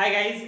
Hi guys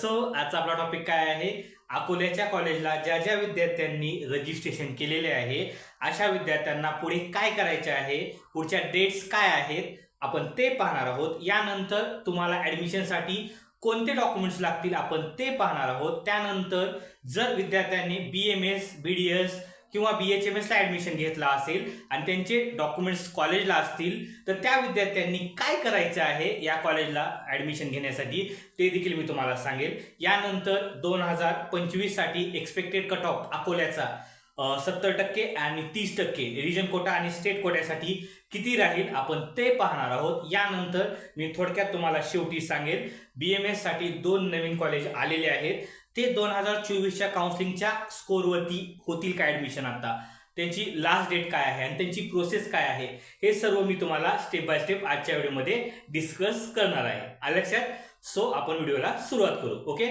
so आजचा आपला topic काय आहे? अकोल्याच्या कॉलेजला ज्या ज्या विद्यार्थ्यांनी रजिस्ट्रेशन केलेले आहे अशा विद्यार्थ्यांना पुढे काय करायचे आहे? पुढच्या डेट्स काय आहेत? आपण ते पाहणार आहोत. यानंतर तुम्हाला ॲडमिशनसाठी कोणते डॉक्युमेंट्स लागतील आपण ते पाहणार आहोत. त्यानंतर जर विद्यार्थ्यांनी B M S B D S किंवा बी एच एम एसला ॲडमिशन घेतला असेल आणि त्यांचे डॉक्युमेंट्स कॉलेजला असतील तर त्या विद्यार्थ्यांनी काय करायचं आहे या कॉलेजला ॲडमिशन घेण्यासाठी ते देखील मी तुम्हाला सांगेल. यानंतर दोन हजार पंचवीससाठी एक्सपेक्टेड कट ऑफ अकोल्याचा सत्तर टक्के आणि तीस टक्के रिजन कोटा आणि स्टेट कोट्यासाठी किती राहील आपण ते पाहणार आहोत. यानंतर मी थोडक्यात तुम्हाला शेवटी सांगेल. बी एम एससाठी दोन नवीन कॉलेज आलेले आहेत. ते दोन हजार चोवीसच्या काउन्सिलिंगच्या स्कोरवरती होतील का ॲडमिशन आता? त्यांची लास्ट डेट काय आहे आणि त्यांची प्रोसेस काय आहे? हे सर्व मी तुम्हाला स्टेप बाय स्टेप आजच्या व्हिडिओमध्ये डिस्कस करणार आहे. आलं लक्षात सो आपण व्हिडिओला सुरुवात करू ओके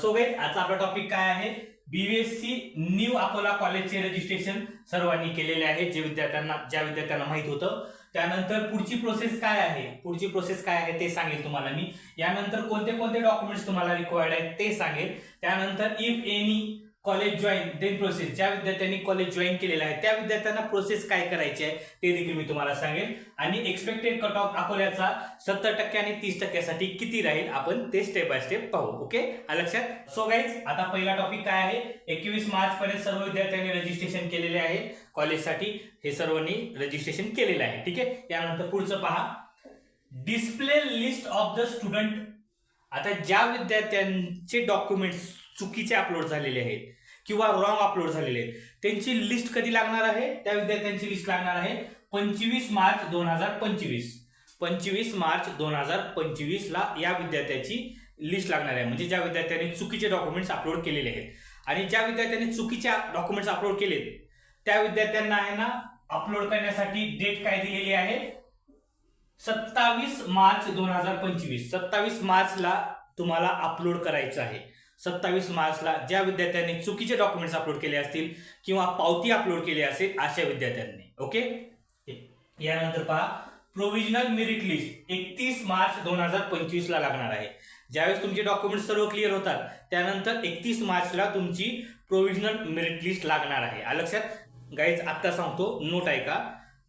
सो गाईज आजचा आपला टॉपिक काय आहे? बीबीएससी न्यू अकोला कॉलेजचे रजिस्ट्रेशन सर्वांनी केलेले आहे जे विद्यार्थ्यांना ज्या विद्यार्थ्यांना माहीत होतं. त्यानंतर पुढची प्रोसेस काय आहे? पुढची प्रोसेस काय आहे ते सांगेल तुम्हाला मी. यानंतर कोणते कोणते डॉक्युमेंट्स तुम्हाला रिक्वायर्ड आहेत ते सांगेल. त्यानंतर if any college join then process ज्या विद्यार्थ्यांनी कॉलेज जॉईन केलेलं आहे त्या विद्यार्थ्यांना प्रोसेस काय करायची आहे ते देखील मी तुम्हाला सांगेल आणि एक्सपेक्टेड कट ऑफ अकोल्याचा सत्तर टक्के आणि तीस टक्क्यासाठी किती राहील आपण ते स्टेप बाय स्टेप पाहू ओके लक्षात? सो गाईज आता पहिला टॉपिक काय आहे? एकवीस मार्च पर्यंत सर्व विद्यार्थ्यांनी रजिस्ट्रेशन केलेले आहे. कॉलेजसाठी हे सर्वांनी रजिस्ट्रेशन केलेलं आहे ठीक आहे? यानंतर पुढचं पहा. Display list of the student आता ज्या विद्यार्थ्यांचे डॉक्युमेंट्स चुकीचे अपलोड झालेले आहेत किंवा रॉंग अपलोड झालेले आहेत त्यांची लिस्ट कधी लागणार आहे? त्या विद्यार्थ्यांची लिस्ट लागणार आहे पंचवीस मार्च दोन हजार पंचवीस. पंचवीस मार्च दोन हजार पंचवीसला या विद्यार्थ्याची लिस्ट लागणार आहे. म्हणजे ज्या विद्यार्थ्यांनी चुकीचे डॉक्युमेंट्स अपलोड केलेले आहेत. आणि ज्या विद्यार्थ्यांनी चुकीच्या डॉक्युमेंट्स अपलोड केलेत त्या विद्यार्थ्यांना आहे ना अपलोड करण्यासाठी डेट काय दिलेली आहे? सत्तावीस मार्च दोन हजार पंचवीस. सत्तावीस मार्चला तुम्हाला अपलोड करायचं आहे. सत्तावीस मार्चला ज्या विद्यार्थ्यांनी चुकीचे डॉक्युमेंट्स अपलोड केले असतील किंवा पावती अपलोड केली असेल अशा विद्यार्थ्यांनी. ओके यानंतर पहा. प्रोव्हिजनल मेरिट लिस्ट एकतीस मार्च दोन हजार पंचवीसला लागणार आहे. ज्यावेळेस तुमचे डॉक्युमेंट सर्व क्लिअर होतात त्यानंतर एकतीस मार्चला तुमची प्रोव्हिजनल मेरिट लिस्ट लागणार आहे. लक्षात? गाईज आत्ता सांगतो. नोट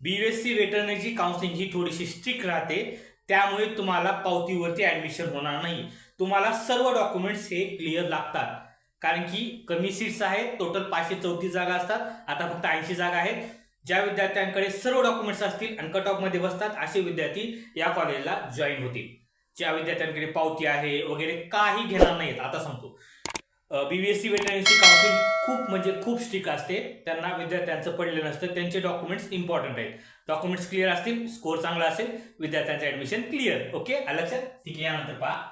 आहे का बीएससी वेटरनरीची काउन्सिलिंग ही थोडीशी स्ट्रिक्ट राहते. त्यामुळे तुम्हाला पावतीवरती ऍडमिशन होणार नाही. तुम्हाला सर्व डॉक्युमेंट्स हे क्लिअर लागतात. कारण की कमी सीट्स आहेत टोटल पाचशे चौतीस जागा असतात. आता फक्त ऐंशी जागा आहेत. ज्या विद्यार्थ्यांकडे सर्व डॉक्युमेंट्स असतील आणि कट ऑफमध्ये बसतात असे विद्यार्थी या कॉलेजला जॉईन होतील. ज्या विद्यार्थ्यांकडे पावती आहे वगैरे काही घेणार नाहीत. आता सांगतो. बीबीएससी वेटरनरीची काउन्सिल खूप म्हणजे खूप स्ट्रिक असते. त्यांना विद्यार्थ्यांचं पडलेलं नसतं. त्यांचे डॉक्युमेंट्स इम्पॉर्टंट आहेत. डॉक्युमेंट्स क्लिअर असतील स्कोर चांगला असेल विद्यार्थ्यांचं ऍडमिशन क्लिअर ओके लक्षात? ठीक आहे यानंतर पहा.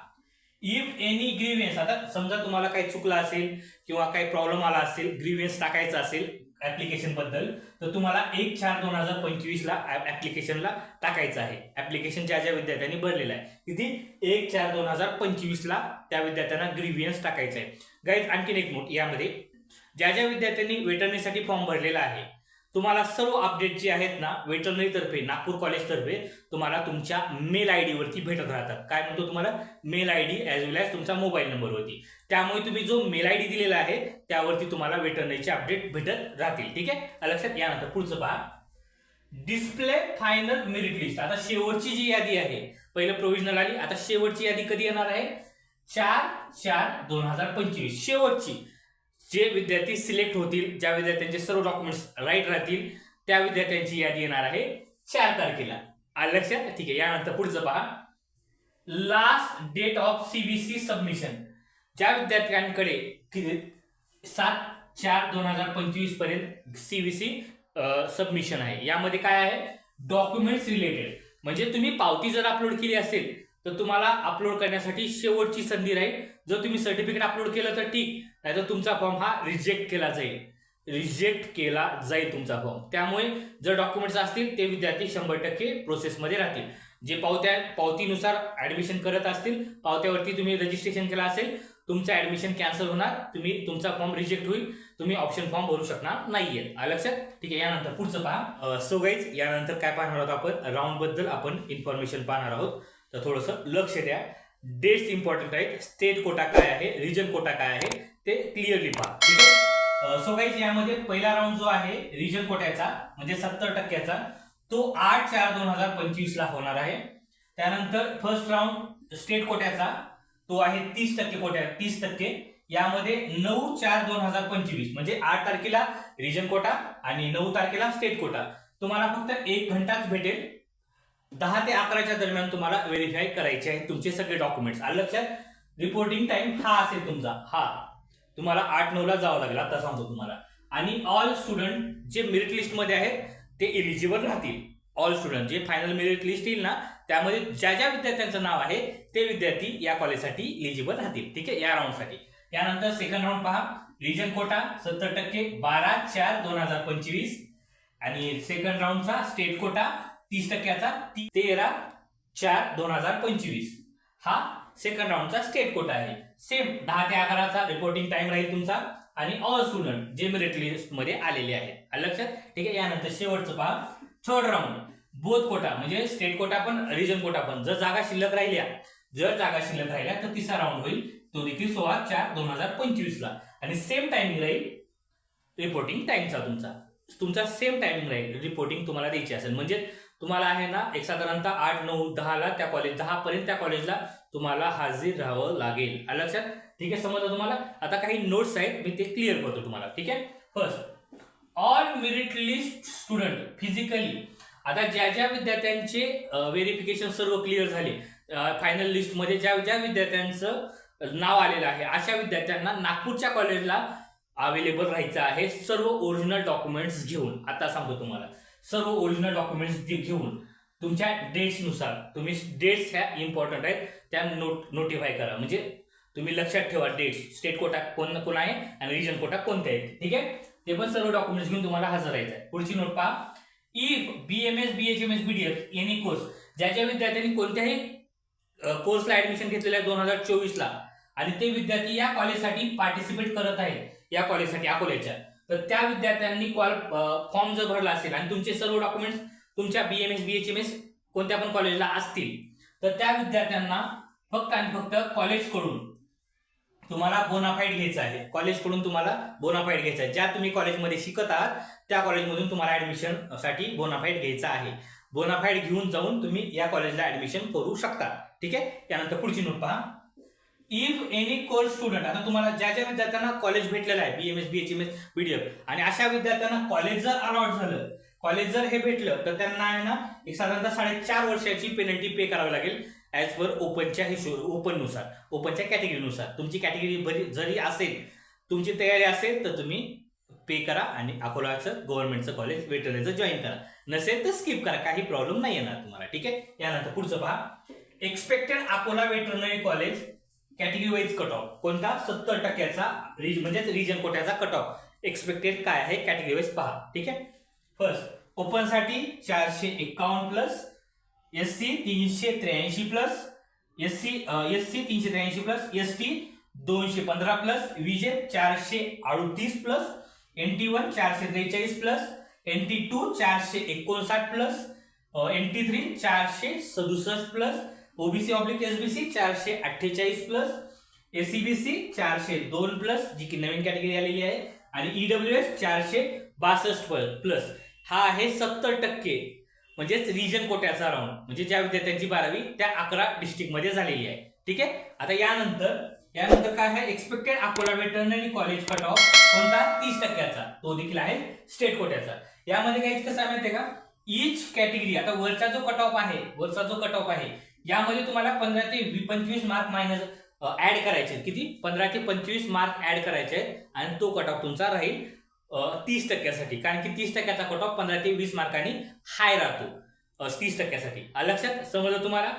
इफ एनी ग्रीव्हन्स आता समजा तुम्हाला काही चुकलं असेल किंवा काही प्रॉब्लेम आला असेल ग्रीव्हन्स टाकायचा असेल ऍप्लिकेशनबद्दल तर तुम्हाला एक चार दोन हजार पंचवीस ला ऍप्लिकेशनला टाकायचं आहे. ऍप्लिकेशन ज्या ज्या विद्यार्थ्यांनी भरलेलं आहे तिथे एक चार दोन हजार पंचवीस ला त्या विद्यार्थ्यांना ग्रीव्हन्स टाकायचं आहे. गाईज आणखीन एक नोट यामध्ये ज्या ज्या विद्यार्थ्यांनी वेटरनरीसाठी फॉर्म भरलेला आहे तुम्हाला सर्व अपडेट जे आहेत ना वेटरनरी तर्फे नागपूर कॉलेज तर्फे तुम्हाला तुमच्या मेल आय वरती भेटत राहतात. काय म्हणतो तुम्हाला? Mail I D as well as तुमचा मोबाईल नंबरवरती त्यामुळे तुम्ही जो मेल आय डी दिलेला आहे त्यावरती तुम्हाला वेटरनरीचे अपडेट भेटत राहतील. ठीक आहे? लक्षात यानंतर पुढचं पहा. डिस्प्ले फायनल मेरिट लिस्ट आता शेवटची जी यादी आहे पहिलं प्रोव्हिजनल आली. आता शेवटची यादी कधी येणार आहे? चार चार दोन हजार पंचवीस. शेवटची. जे विद्यार्थी सिलेक्ट होतील ज्या विद्यार्थ्यांचे सर्व डॉक्युमेंट्स राईट राहतील त्या विद्यार्थ्यांची यादी येणार आहे चार तारखेला. आलं लक्षात? ठीक आहे यानंतर पुढचं पहा. Last date of CBC submission ज्या विद्यार्थ्यांकडे सात चार दोन हजार पंचवीसपर्यंत सीबीसी सबमिशन आहे. यामध्ये काय आहे? डॉक्युमेंट्स रिलेटेड म्हणजे तुम्ही पावती जर अपलोड केली असेल तर तुम्हाला अपलोड करण्यासाठी शेवटची संधी राहील. जर तुम्ही सर्टिफिकेट अपलोड केलं तर ठीक नाही तर तुमचा फॉर्म हा रिजेक्ट केला जाईल. रिजेक्ट केला जाईल तुमचा फॉर्म त्यामुळे जर डॉक्युमेंट्स असतील ते विद्यार्थी शंभर टक्के प्रोसेसमध्ये राहतील. जे पावत्या पावतीनुसार ऍडमिशन करत असतील पावत्यावरती तुम्ही रजिस्ट्रेशन केलं असेल तुमचं ऍडमिशन कॅन्सल होणार तुम्ही तुमचा फॉर्म रिजेक्ट होईल तुम्ही ऑप्शन फॉर्म भरू शकणार नाहीये. आलं लक्षात? ठीक आहे यानंतर पुढचं पहा. सो गाईज यानंतर काय पाहणार आहोत आपण? राऊंडबद्दल आपण इन्फॉर्मेशन पाहणार आहोत. तर थोडंसं लक्ष द्या. डेट्स इम्पॉर्टंट आहेत. स्टेट कोटा काय आहे? रिजन कोटा काय आहे? ते क्लिअरली पहा. ठीक आहे? सो काही यामध्ये पहिला राऊंड जो आहे रिजन कोट्याचा म्हणजे सत्तर टक्क्याचा तो आठ चार दोन हजार पंचवीसला होणार आहे. त्यानंतर फर्स्ट राऊंड स्टेट कोट्याचा तो आहे तीस टक्के कोट्या तीस टक्के. यामध्ये नऊ चार दोन हजार पंचवीस म्हणजे आठ तारखेला रिजन कोटा आणि नऊ तारखेला स्टेट कोटा तुम्हाला फक्त एक घंटाच भेटेल. दहा ते अकराच्या दरम्यान तुम्हाला व्हेरीफाय करायचे आहे तुमचे सगळे डॉक्युमेंट्स आलं लक्षात रिपोर्टिंग टाइम हा असेल तुमचा. हा. तुम्हाला आठ नऊला जावं लागेल. आता सांगतो तुम्हाला. आणि ऑल स्टुडंट जे मेरिट लिस्टमध्ये आहेत ते एलिजिबल राहतील. ऑल स्टुडंट जे फायनल मेरिट लिस्ट येईल ना त्यामध्ये ज्या ज्या विद्यार्थ्यांचं नाव आहे ते विद्यार्थी या कॉलेजसाठी एलिजिबल राहतील. ठीक आहे? या राऊंडसाठी यानंतर सेकंड राऊंड पहा. रिजन कोटा सत्तर टक्के बारा चार दोन हजार पंचवीस. आणि सेकंड राऊंडचा स्टेट कोटा तीस टक्क्याचा तेरा चार दोन हजार पंचवीस. हा सेकंड राऊंडचा स्टेट कोटा आहे. सेम दहा ते अकराचा रिपोर्टिंग टाइम राहील तुमचा आणि ऑल स्टुडंट जे मेरिट लिस्टमध्ये आलेले आहेत. लक्षात? ठीक आहे यानंतर शेवटचं पहा. थर्ड राऊंड बोध कोटा म्हणजे स्टेट कोटा पण रिजन कोटा पण. जर जागा शिल्लक राहिल्या जर जागा शिल्लक राहिल्या तर तिसरा राऊंड होईल. तो देखील सोळा चार दोन हजार पंचवीस ला आणि सेम टायमिंग राहील रिपोर्टिंग टाइमचा तुमचा. तुमचा सेम टायमिंग राहील रिपोर्टिंग तुम्हाला द्यायची असेल. म्हणजे तुम्हाला आहे ना एक साधारणतः आठ नऊ दहाला त्या कॉलेज दहापर्यंत त्या कॉलेजला तुम्हाला हजर राहावं लागेल. आलं लक्षात? ठीक आहे समजा तुम्हाला? आता काही नोट्स आहेत मी ते क्लिअर करतो तुम्हाला. ठीक आहे? First all merit list student physically आता ज्या ज्या विद्यार्थ्यांचे व्हेरिफिकेशन सर्व क्लिअर झाले फायनल लिस्टमध्ये ज्या ज्या विद्यार्थ्यांचं नाव आलेलं आहे अशा विद्यार्थ्यांना नागपूरच्या कॉलेजला अवेलेबल राहायचं आहे सर्व ओरिजिनल डॉक्युमेंट्स घेऊन. आता सांगतो तुम्हाला. सर्व ओरिजिनल डॉक्युमेंट्स घेऊन तुमच्या डेट्सनुसार तुम्ही डेट्स ह्या इम्पॉर्टंट आहेत त्या नोट नोटिफाय करा. म्हणजे तुम्ही लक्षात ठेवा डेट्स स्टेट कोटा कोण कोण आहे आणि रिजन कोटा कोणते आहेत. ठीक आहे? ते पण सर्व डॉक्युमेंट्स घेऊन तुम्हाला हजर राहायचं आहे. पुढची नोट पहा. If B M S B H M S B D F any course ज्या ज्या विद्यार्थ्यांनी कोणत्याही कोर्सला ऍडमिशन घेतलेलं आहे दोन हजार चोवीसला आणि ते विद्यार्थी या कॉलेजसाठी पार्टिसिपेट करत आहेत या कॉलेजसाठी अकोल्याच्या. तर त्या विद्यार्थ्यांनी कॉल फॉर्म जर भरला असेल आणि तुमचे सर्व डॉक्युमेंट्स तुमच्या B M S B H M S कोणत्या पण कॉलेजला असतील तर त्या विद्यार्थ्यांना फक्त आणि फक्त कॉलेजकडून तुम्हाला बोनाफाईड घ्यायचं आहे. कॉलेजकडून तुम्हाला बोनाफाईड घ्यायचं आहे. ज्या तुम्ही कॉलेजमध्ये शिकत आहात त्या कॉलेजमधून तुम्हाला ऍडमिशनसाठी बोनाफाईड घ्यायचा आहे. बोनाफाईड घेऊन जाऊन तुम्ही या कॉलेजला ऍडमिशन करू शकता. ठीक आहे? त्यानंतर पुढची नोट पहा. इफ एनी कोर्स स्टुडंट आता तुम्हाला ज्या ज्या विद्यार्थ्यांना कॉलेज भेटलेलं आहे B M S B H M S आणि अशा विद्यार्थ्यांना कॉलेज जर अलॉट झालं कॉलेज जर हे भेटलं तर त्यांना आहे ना एक साधारणतः साडेचार वर्षाची पेनल्टी पे करावी लागेल ॲज पर ओपनच्या हिशोब ओपननुसार ओपनच्या कॅटेगरीनुसार तुमची कॅटेगरी बरी जरी असेल तुमची तयारी असेल तर तुम्ही पे करा आणि अकोलाचं गव्हर्नमेंटचं कॉलेज वेटरनेचं जॉईन करा. नसेल तर स्किप करा काही प्रॉब्लेम नाही येणार तुम्हाला ठीक आहे? यानंतर पुढचं पहा. Expected Akola veterinary college category wise cut off कोणता? सत्तर टक्क्याचा रिज म्हणजेच रिजन कोट्याचा कट ऑफ एक्सपेक्टेड काय आहे? कॅटेगरी वाईज पहा. ठीक आहे? फर्स्ट ओपनसाठी चारशे एकावन्न प्लस एस सी तीनशे त्र्याऐंशी plus S C S C तीनशे त्र्याऐंशी प्लस एस टी दोनशे पंधरा प्लस विजे चारशे अडतीस प्लस एन टी वन चारशे त्रेचाळीस प्लस एन टी टू चारशे एकोणसाठ प्लस एन टी थ्री चारशे सदुसष्ट प्लस ओबीसी ऑब्लिक एसबीसी चारशे अठ्ठेचाळीस प्लस एसीबीसी चारशे दोन प्लस जी की नवीन कॅटेगरी आलेली आहे. आणि ईडब्ल्यू एस चारशे बासष्ट प्लस हा आहे सत्तर टक्के. म्हणजेच रिजन कोट्याचा राऊंड म्हणजे ज्या विद्यार्थ्यांची बारावी त्या अकरा डिस्ट्रिक्टमध्ये झालेली आहे. ठीक आहे? आता यानंतर यानंतर काय आहे? Expected Akola veterinary college cut off कोणता? तीस टक्क्याचा. तो देखील आहे स्टेट कोट्याचा. यामध्ये काही कसं आहे का? इच कॅटेगरी आता वरचा जो कट ऑफ आहे वरचा जो कट ऑफ आहे यामध्ये तुम्हाला पंधरा ते वी- पंचवीस मार्क मायनस ऍड करायचे आहेत. किती? पंधरा ते पंचवीस मार्क ऍड करायचे आहेत. आणि तो कट ऑफ तुमचा राहील तीस टक्क्यासाठी. कारण की तीस टक्क्याचा कट ऑफ पंधरा ते वीस मार्कांनी हाय राहतो. तीस टक्क्यासाठी. लक्षात समजलं तुम्हाला?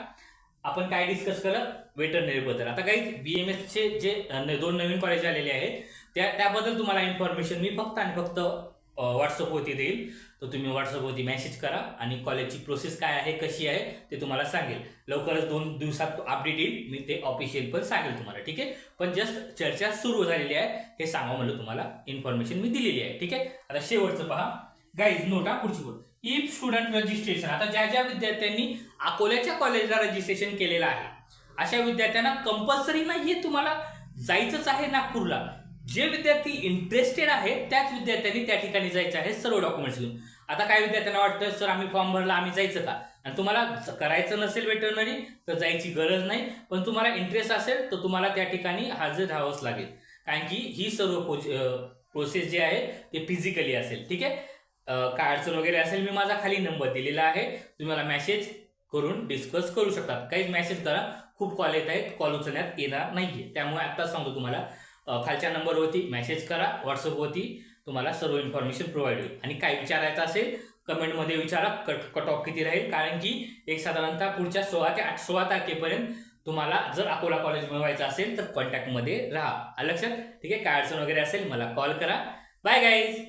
आपण काय डिस्कस करत वेटरनरीबद्दल आता काही बी एम एसचे जे दोन नवीन कॉलेज आलेले आहेत त्या त्याबद्दल तुम्हाला इन्फॉर्मेशन मी फक्त आणि फक्त व्हॉट्सअपवरती देईल. तर तुम्ही व्हॉट्सअपवरती मेसेज करा आणि कॉलेजची प्रोसेस काय आहे कशी आहे ते तुम्हाला सांगेल. लवकरच दोन दिवसात अपडेट येईल मी ते ऑफिशियल पण सांगेल तुम्हाला ठीक आहे? पण जस्ट चर्चा सुरू झालेली आहे हे सांगा म्हणलं तुम्हाला इन्फॉर्मेशन मी दिलेली आहे ठीक आहे? आता शेवटचं पहा. गाईज नोटा पुढची बोल इफ स्टुडंट रजिस्ट्रेशन आता ज्या ज्या विद्यार्थ्यांनी अकोल्याच्या कॉलेजला रजिस्ट्रेशन केलेलं आहे अशा विद्यार्थ्यांना कंपल्सरी नाही तुम्हाला जायचंच आहे नागपूरला. जे विद्यार्थी इंटरेस्टेड आहेत त्याच विद्यार्थ्यांनी त्या ठिकाणी जायचं आहे सर्व डॉक्युमेंट्स घेऊन. आता काही विद्यार्थ्यांना वाटतं सर आम्ही फॉर्म भरला आम्ही जायचं का? आणि तुम्हाला करायचं नसेल वेटरनरी तर जायची गरज नाही. पण तुम्हाला इंटरेस्ट असेल तर तुम्हाला त्या ठिकाणी हजर राहावंच लागेल. कारण की ही सर्व प्रोसेस जे आहे ते फिजिकली असेल. ठीक आहे? काय अडचण वगैरे असेल मी माझा खाली नंबर दिलेला आहे. तुम्ही मला मेसेज करून डिस्कस करू शकतात. काहीच मेसेज करा. खूप कॉल येत आहेत कॉल उचलण्यात येणार नाहीये. त्यामुळे आत्ताच सांगतो तुम्हाला. खालच्या नंबरवरती मेसेज करा व्हॉट्सअपवरती तुम्हाला सर्व इन्फॉर्मेशन प्रोव्हाइड होईल. आणि काय विचारायचं असेल कमेंटमध्ये विचारा कट कट ऑफ किती राहील. कारण की एक साधारणतः पुढच्या सोळा ते आठ सोळा तारखेपर्यंत तुम्हाला जर अकोला कॉलेज मिळवायचं असेल तर कॉन्टॅक्टमध्ये राहा. लक्षात? ठीक आहे? काय अडचण वगैरे असेल मला कॉल करा. Bye guys